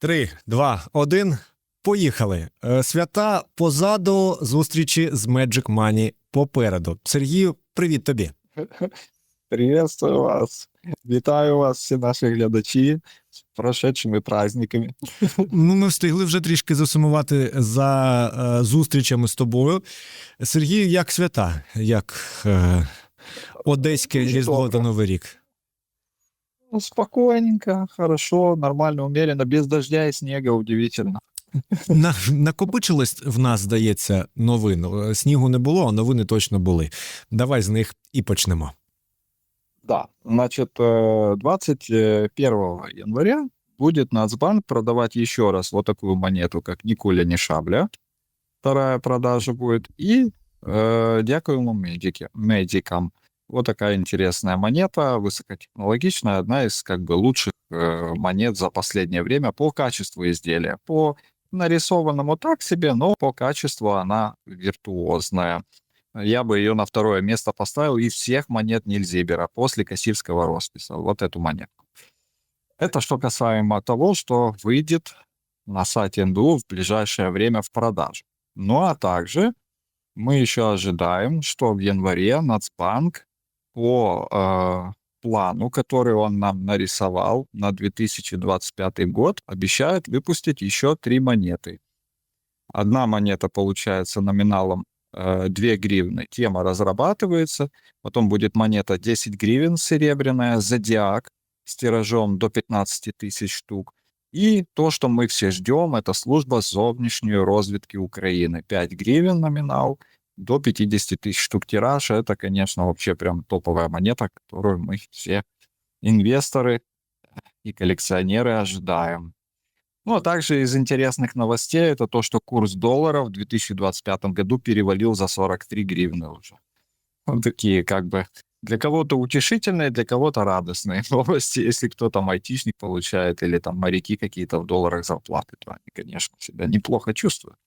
Три, два, один. Поїхали. Е, Свята позаду зустрічі з Magic Money попереду. Сергію, привіт тобі. Приветствую вас. Вітаю вас, всі наші глядачі, з прошедшими праздниками. Ну, ми встигли вже трішки засумувати за е, зустрічами з тобою. Сергію, як свята, як е, Одеське Різдво та Новий рік. Ну, спокойненько, хорошо, нормально, умеренно, без дождя и снега, удивительно. На, накопичилось в нас, здається, новин. Е, Снігу не було, а новини точно були. Давай з них і почнемо. Да, значит, э, 21 января будет Нацбанк продавать еще раз вот такую монету, как ни куля, ни шабля. Вторая продажа будет. И э, дякуємо медики, медикам. Вот такая интересная монета, высокотехнологичная, одна из как бы лучших э, монет за последнее время по качеству изделия. По нарисованному так себе, но по качеству она виртуозная. Я бы ее на второе место поставил из всех монет Нильзибера после Кассирского росписа. Вот эту монету. Это что касаемо того, что выйдет на сайте НДУ в ближайшее время в продажу. Ну а также мы еще ожидаем, что в январе Нацбанк по э, плану, который он нам нарисовал на 2025 год, обещает выпустить еще три монеты. Одна монета получается номиналом э, 2 гривны. Тема разрабатывается. Потом будет монета 10 гривен серебряная, зодиак с тиражом до 15 тысяч штук. И то, что мы все ждем, это служба зовнішньої розвідки Украины. 5 гривен номинал, до 50 тысяч штук тираж. Это, конечно, вообще прям топовая монета, которую мы все инвесторы и коллекционеры ожидаем. Ну, а также из интересных новостей это то, что курс доллара в 2025 году перевалил за 43 гривны уже. Вот такие как бы для кого-то утешительные, для кого-то радостные новости. Если кто там айтишник получает или там моряки какие-то в долларах зарплаты, то они, конечно, себя неплохо чувствуют.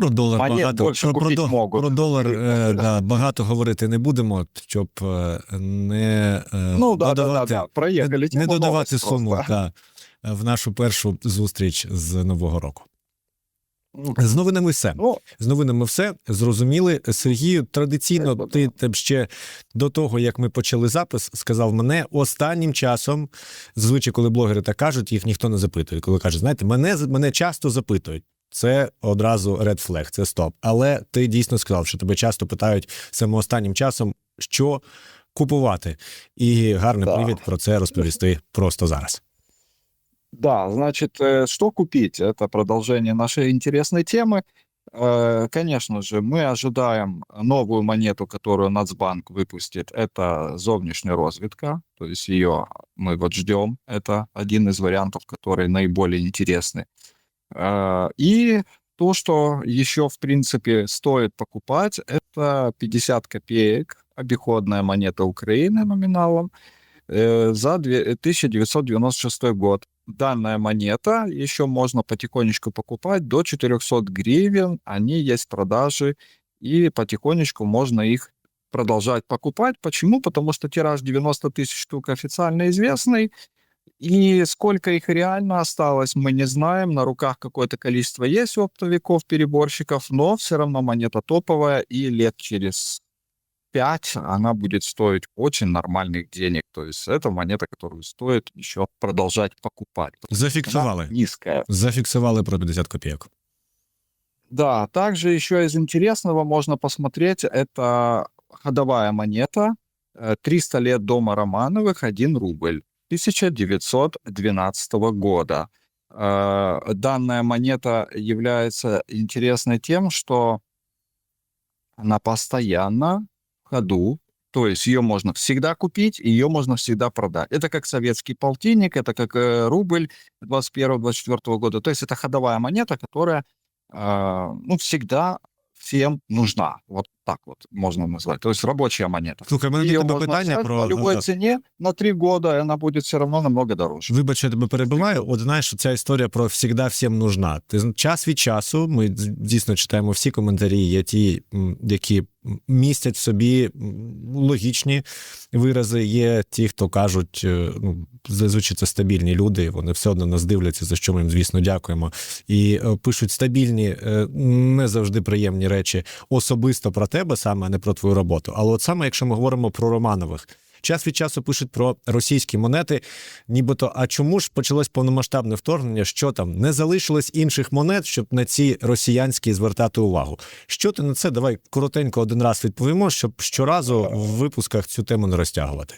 Про долар Монет багато більше про, про, можуть. про долар е, Да. да, багато говорити не будемо, щоб е, не, е, Ну да, да, да, додавати, да, не, не додавати суму та, в нашу першу зустріч з Нового року. Ну, З новинами все. Ну, З новинами все зрозуміли. Сергію, традиційно ти, ти б ще до того, як ми почали запис, сказав мене останнім часом. Зазвичай, коли блогери так кажуть, їх ніхто не запитує. Коли кажуть, знаєте, мене мене часто запитують. Це одразу red flag, це стоп. Але ти дійсно сказав, що тебе часто питають саме останнім часом, що купувати. І гарний Да. привід про це розповісти просто зараз. Да, значит, э, что купить? Это продолжение нашей интересной темы. Э, Конечно же, мы ожидаем новую монету, которую Нацбанк выпустит. Это зовнішня розвідка, то есть ее мы вот ждем. Это один из вариантов, который наиболее интересный. Э, И то, что еще, в принципе, стоит покупать, это 50 копеек, обиходная монета Украины номиналом, э, за две- 1996 год. Данная монета еще можно потихонечку покупать до 400 гривен. Они есть в продаже, и потихонечку можно их продолжать покупать. Почему? Потому что тираж 90 тысяч штук официально известный, и сколько их реально осталось, мы не знаем. На руках какое-то количество есть у оптовиков, переборщиков, но все равно монета топовая, и лет через 5 она будет стоить очень нормальных денег. То есть это монета, которую стоит еще продолжать покупать. потому что Зафіксували. она низкая. Зафіксували про 50 копійок. Да, также еще из интересного можно посмотреть, это ходовая монета, э, 300 лет дома Романовых, 1 рубль, 1912 года. Э, Данная монета является интересной тем, что она постоянно в ходу, то есть ее можно всегда купить, ее можно всегда продать. Это как советский полтинник, это как э, рубль 21-24 года. То есть это ходовая монета, которая э, ну, всегда всем нужна. Вот так вот можно назвать. То есть рабочая монета. Слухай, мене тебе питання про по любой ціні на три года, вона буде все одно намного дорожче. Вибач, я тебе перебиваю. От знаєш, ця історія про всігда всім нужна. Ти час від часу. Ми дійсно читаємо всі коментарі, є ті, які містять в собі логічні вирази. Є ті, хто кажуть, е, ну, зазвичай це стабільні люди, вони все одно нас дивляться, за що ми їм, звісно, дякуємо. І е, пишуть стабільні, е, не завжди приємні речі особисто про тебе, саме а не про твою роботу. Але от саме якщо ми говоримо про Романових. Час від часу пишуть про російські монети, нібито, а чому ж почалось повномасштабне вторгнення? Що там не залишилось інших монет, щоб на ці росіянські звертати увагу? Що ти на це? Давай коротенько один раз відповімо, щоб щоразу в випусках цю тему не розтягувати.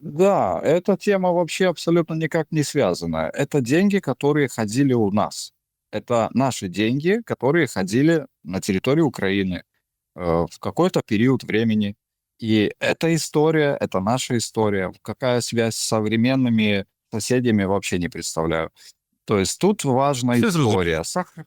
Да, эта тема вообще абсолютно никак не связана. Это деньги, которые ходили у нас. Это наши деньги, которые ходили на территорию Украины э, в какой-то период времени. И эта история, это наша история. Какая связь с современными соседями, вообще не представляю. То есть тут важна зрозуміло. история,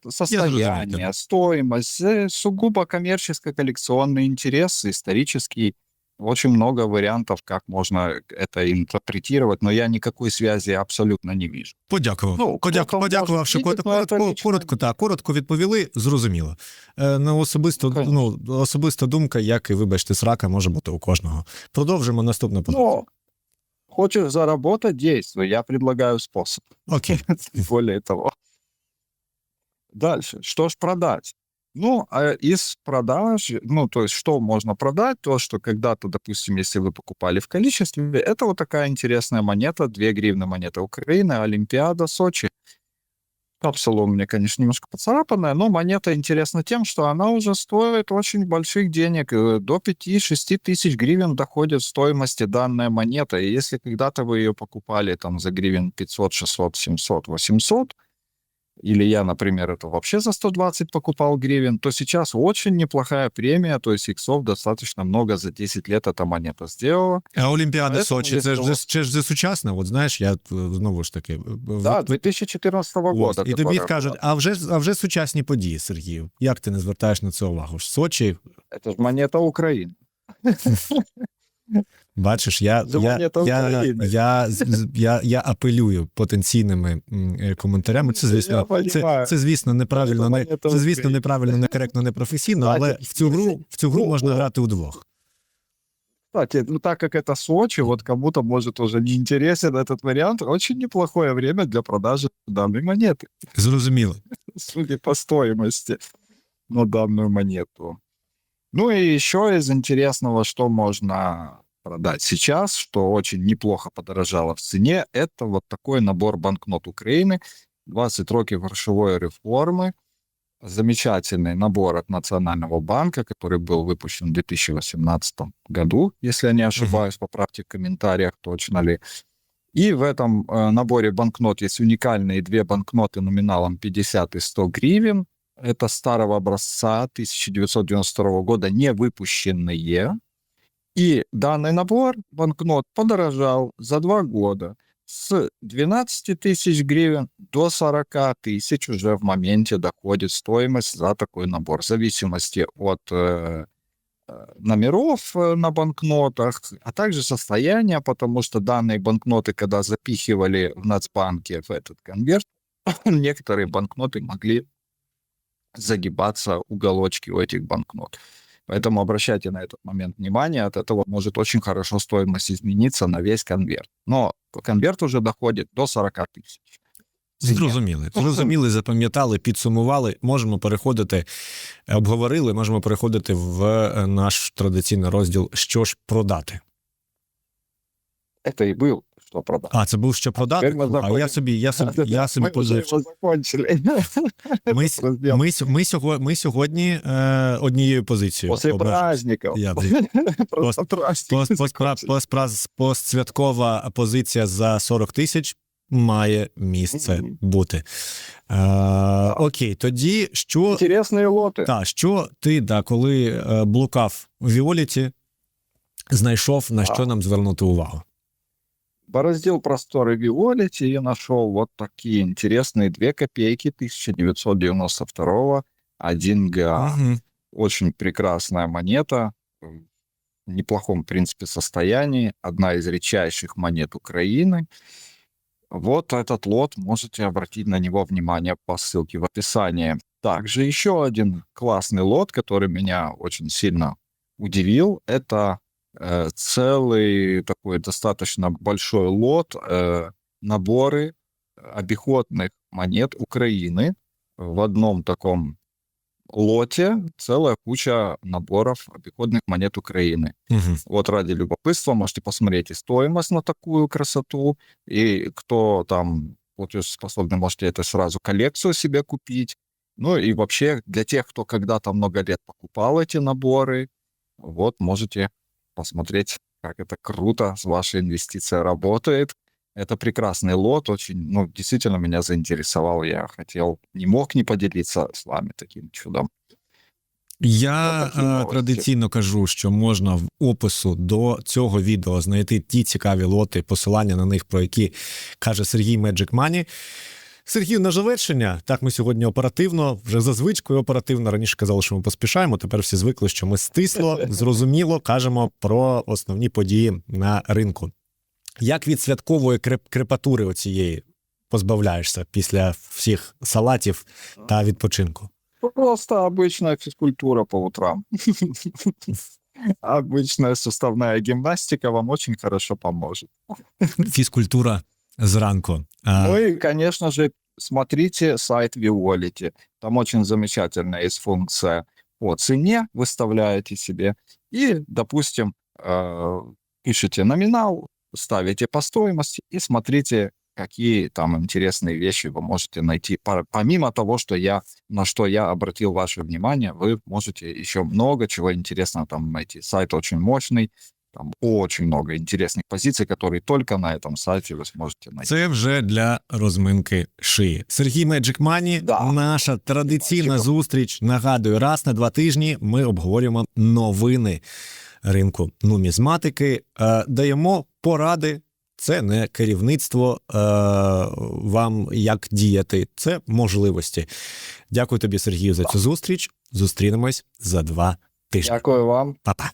состояние, стоимость, э, сугубо коммерческо-коллекционный интерес, исторический Очень много вариантов, как можно это интерпретировать, но я никакой связи абсолютно не вижу. Подякував. Ну, Подяку, хто-то подякувавши може коротко, видіти, але це коротко, лічно- коротко, так, коротко відповіли, зрозуміло. Е, ну, особисто, Конечно. ну, особиста думка, як і вибачте, срака може бути у кожного. Продовжимо наступне питання. Но хочешь заработать, действуй. Я предлагаю способ. Окей. Более того. Дальше. Что ж продать? Ну, а из продаж, ну, то есть, что можно продать? То, что когда-то, допустим, если вы покупали в количестве, это вот такая интересная монета, 2 гривны монета Украины, Олимпиада, Сочи. Капсула у меня, конечно, немножко поцарапанная, но монета интересна тем, что она уже стоит очень больших денег. э, До 5-6 тысяч гривен доходит стоимости данная монета. И если когда-то вы ее покупали там за гривен 500, 600, 700, 800, или я, например, это вообще за 120 покупал гривен, то сейчас очень неплохая премия, то есть иксов достаточно много за 10 лет эта монета сделала. А Олімпіада Поэтому Сочі, це ж, десь це, це ж за сучасна. От знаєш, я е, знову ж таки. е, в- Да, в- 2014 Ось, года. і тобі которая кажуть, была. а вже, ж- а вже сучасні події, Сергію. Як ти не звертаєш на це увагу? Ж Сочі, Это же монета Украины. бачиш, я, Це я, монета я, України. я, з- з- я, я апелюю потенційними м, е, коментарями. Це, Я звісно, це, понімаю. це, звісно, неправильно, Це не, монета це, звісно, України. неправильно, некоректно, непрофесійно, але Знаєте, в цю гру, в цю гру ну, можна о. грати удвох. Кстати, ну так как это Сочи, вот кому-то может уже не интересен этот вариант, очень неплохое время для продажи данной монеты, Зрозуміло. судя по стоимости на данную монету. Ну и еще из интересного, что можно продать сейчас, что очень неплохо подорожало в цене, это вот такой набор банкнот Украины, 20 років грошової реформи, замечательный набор от Национального банка, который был выпущен в 2018 году, если я не ошибаюсь, поправьте в комментариях, точно ли. И в этом э, наборе банкнот есть уникальные две банкноты номиналом 50 и 100 гривен. Это старого образца 1992 года, не выпущенные. И данный набор банкнот подорожал за два года с 12 тысяч гривен до 40 тысяч уже в моменте доходит стоимость за такой набор, в зависимости от э, э, номеров э, на банкнотах, а также состояния, потому что данные банкноты, когда запихивали в Нацбанке в этот конверт, некоторые банкноты могли загибаться уголочки у этих банкнот. Поэтому обращайте на этот момент внимание, от этого может очень хорошо стоимость измениться на весь конверт. Но конверт уже доходит до 40 тысяч. Зрозуміли. Зрозуміли, запам'ятали, підсумували. Можемо переходити, е, обговорили, можемо переходити в е, наш традиційний розділ Що ж продати. Это и был, что продал. А, це був що продати? Тепер ми А я заходимо. собі, я собі, я собі Мы уже позив. его закончили. Ми, Этот раздел. ми, с- ми, сьогодні, ми сьогодні е, однією позицією. После обмежимося. праздников. Я, Просто праздник Пост, пост, закончили. пост, пост, постсвяткова позиція за 40 тисяч має місце Мгм. бути. Е, окей, тоді що, Интересные лоты. та, що ти, да, коли е, блукав у Віоліті, знайшов на що Так. нам звернути увагу? Бороздил просторы Виолити и нашел вот такие интересные две копейки 1992 1 га. Мгм. Очень прекрасная монета, в неплохом, в принципе, состоянии. Одна из редчайших монет Украины. Вот этот лот, можете обратить на него внимание по ссылке в описании. Также еще один классный лот, который меня очень сильно удивил, это целый такой достаточно большой лот, э, наборы обиходных монет Украины в одном таком лоте целая куча наборов обиходных монет Украины. Угу. Вот ради любопытства можете посмотреть и стоимость на такую красоту, и кто там платежеспособный, можете это сразу коллекцию себе купить. Ну и вообще для тех, кто когда-то много лет покупал эти наборы, вот можете посмотреть, как это круто с вашей инвестицией работает. Это прекрасный лот, очень, ну, действительно меня заинтересовал. Я хотел, не мог не поделиться с вами таким чудом. Я Отакі е, новості. традиційно кажу, що можна в опису до цього відео знайти ті цікаві лоти, посилання на них, про які каже Сергій Magic Money. Сергію, на завершення. Так, ми сьогодні оперативно, вже за звичкою оперативно. Раніше казали, що ми поспішаємо. Тепер всі звикли, що ми стисло, зрозуміло кажемо про основні події на ринку. Як від святкової крепатури оцієї позбавляєшся після всіх салатів та відпочинку? Просто обычная физкультура по утрам. Обычная суставная гимнастика вам очень хорошо поможет. Фізкультура зранку. А, Ну и, конечно же, смотрите сайт Vivolity. Там очень замечательная есть функция по цене, выставляете себе и, допустим, э, пишите номинал, ставите по стоимости и смотрите, какие там интересные вещи вы можете найти. По- Помимо того, что я, на что я обратил ваше внимание, вы можете еще много чего интересного там найти. Сайт очень мощный, там очень много интересных позиций, которые только на этом сайте вы сможете найти. Це вже для розминки шиї. Сергій Magic Money, Да. наша традиційна Бачимо. зустріч. Нагадую, раз на два тижні ми обговорюємо новини ринку нумізматики, е, даємо поради. Це не керівництво е, вам як діяти, це можливості. Дякую тобі, Сергію, за цю зустріч. Зустрінемось за два тижні. Дякую вам. Па-па.